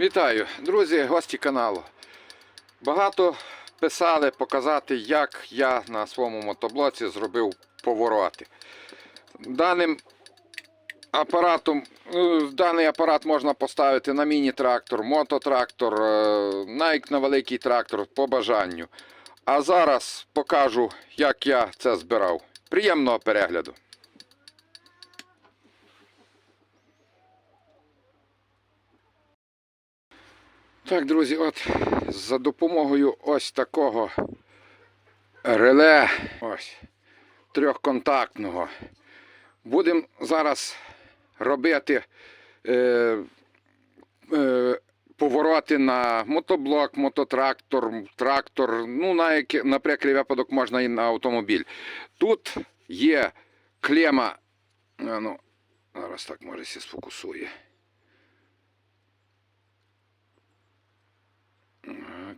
Вітаю, друзі, гості каналу. Багато писали показати, як я на своєму мотоблоці зробив повороти. Даним апаратом, е, даний апарат можна поставити на міні-трактор, мототрактор, е, навіть на великий трактор по бажанню. А зараз покажу, як я це збирав. Приємного перегляду. Так, друзі, от за допомогою ось такого реле, ось, трьохконтактного, будемо зараз робити е, е, повороти на мотоблок, мототрактор, трактор, ну, на, на прикрий випадок можна і на автомобіль. Тут є клема, ну, зараз так може сі сфокусує.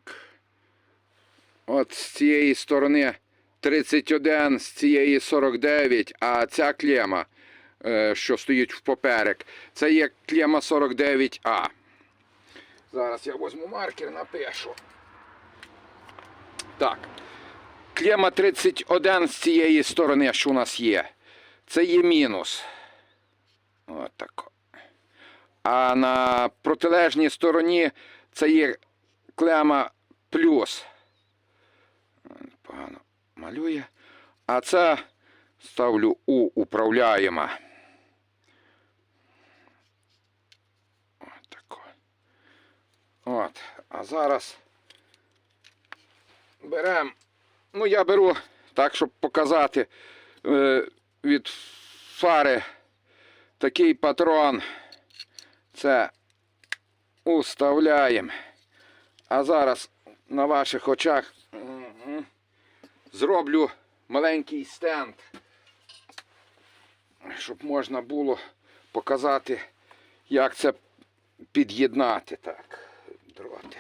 Так. От з цієї сторони 31, з цієї 49, а ця клема, е, що стоїть в поперек, це є клема 49А. Зараз я візьму маркер, напишу. Так. Клема 31 з цієї сторони, що у нас є. Це є мінус. От. А на протилежній стороні це є клема плюс. Погано малює. А це ставлю у управляємо. От. А зараз беремо. Ну, я беру так, щоб показати е, від фари такий патрон. Це уставляємо. А зараз на ваших очах зроблю маленький стенд, щоб можна було показати, як це під'єднати. Так, дроти.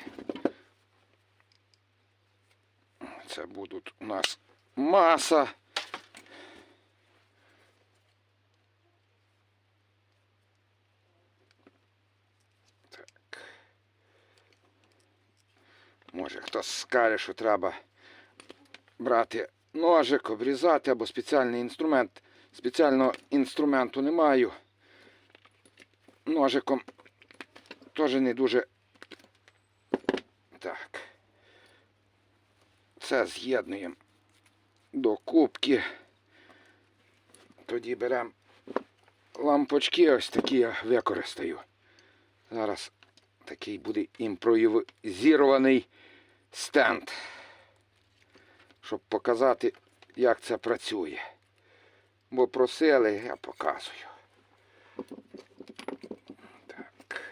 Це будуть у нас маса. Так. Може хтось скаже, що треба брати ножик, обрізати або спеціальний інструмент. Спеціального інструменту не маю. Ножиком теж не дуже. Так. Це з'єднуємо до кубки. Тоді беремо лампочки, ось такі я використаю. Зараз такий буде імпровізований стенд, щоб показати, як це працює. Бо просили, я показую. Так.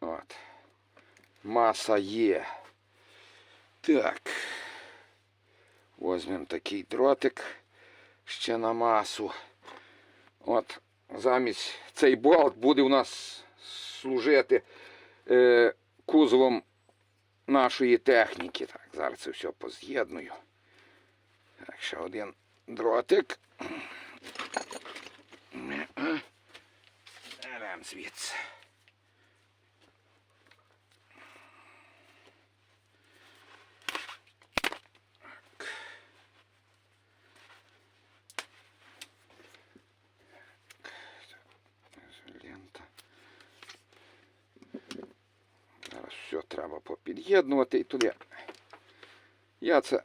От. Маса є. Так. Возьмемо такий дротик ще на масу. От замість цей болт буде у нас служити е, кузовом нашої техніки. Так, зараз це все поз'єдную. Так, ще один дротик. Беремо звідси. Лента. Зараз все треба попід'єднувати і туди. Я це.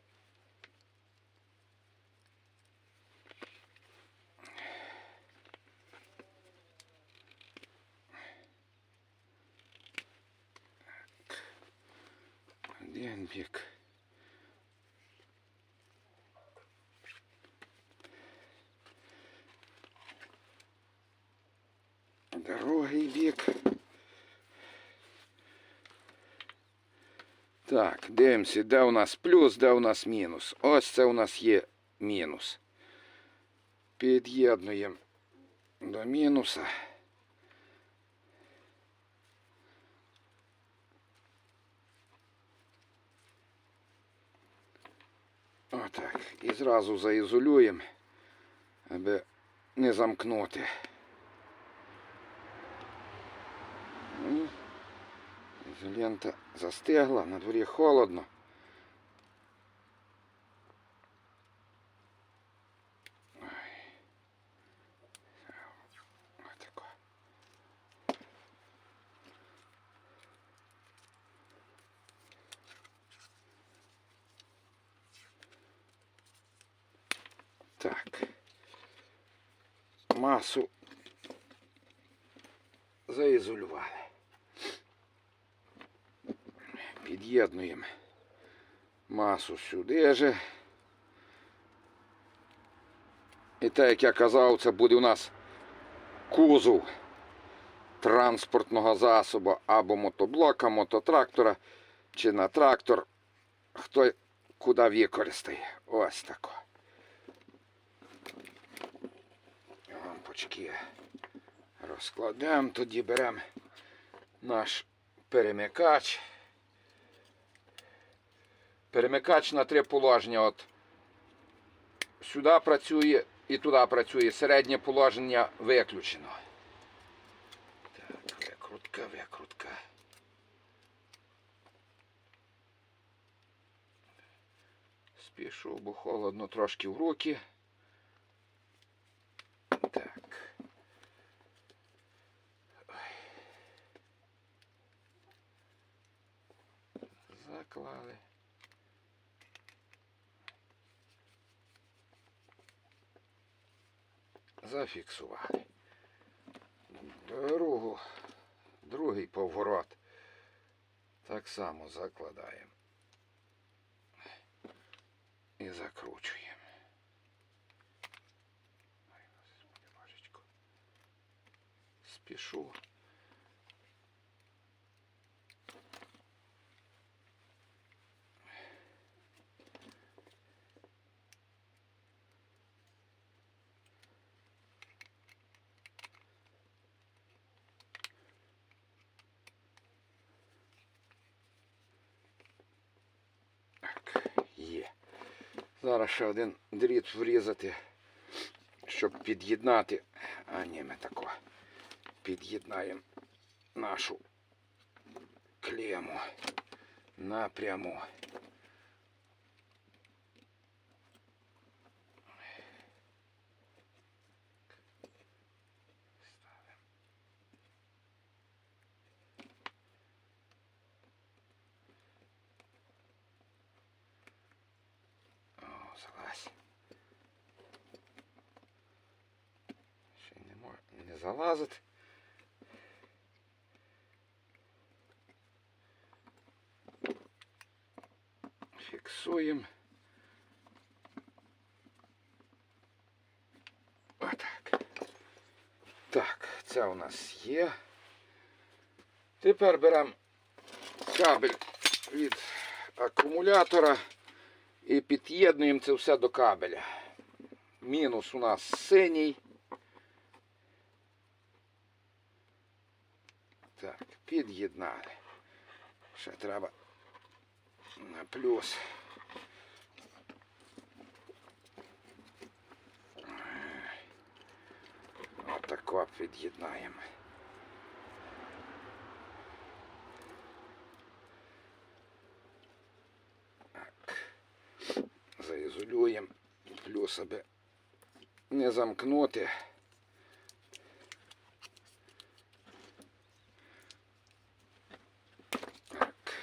Один бік. Другий бік. Так, дивимося, де у нас плюс, де у нас мінус. Ось це у нас є мінус. Під'єднуємо до мінуса. Отак. І зразу заізолюємо, аби не замкнути. Ну, Ізолента застигла, на дворі холодно. Ой. Отако. Так. Масу заізолювали. Під'єднуємо масу сюди же. І так, як я казав, це буде у нас кузов транспортного засобу або мотоблока, мототрактора чи на трактор. Хто куди використає. Ось тако. Лампочки розкладемо, тоді беремо наш перемикач. Перемикач на три положення. От сюди працює і туди працює. Середнє положення виключено. Так, викрутка, викрутка. Спішу, бо холодно трошки в руки. Так. Заклали. Зафіксували. Другу, другий поворот. Так само закладаємо. І закручуємо. Спішу. Так, є. Зараз ще один дріт врізати, щоб під'єднати. А ні, ми тако під'єднаємо нашу клему напряму. Залазь. Ще й не може не залазить. Фіксуємо. Отак. Так, це у нас є. Тепер беремо кабель від акумулятора і під'єднуємо це все до кабеля. Мінус у нас синій. Так, під'єднали. Ще треба на плюс. Отако під'єднаємо. Так. Заізолюємо. Аби не замкнути. Так.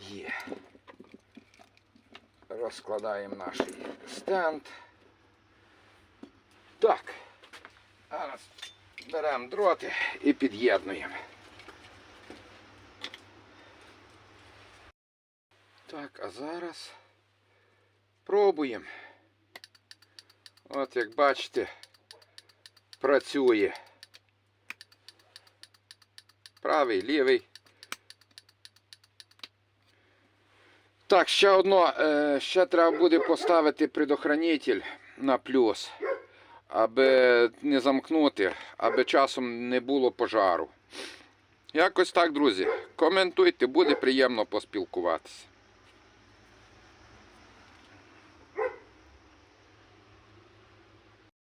Є. Розкладаємо наш стенд. Так. Зараз беремо дроти і під'єднуємо. Так, а зараз пробуємо. От як бачите, працює. Правий, лівий. Так, ще одно, е, ще треба буде поставити предохранитель на плюс, аби не замкнути, аби часом не було пожару. Якось так, друзі. Коментуйте, буде приємно поспілкуватися.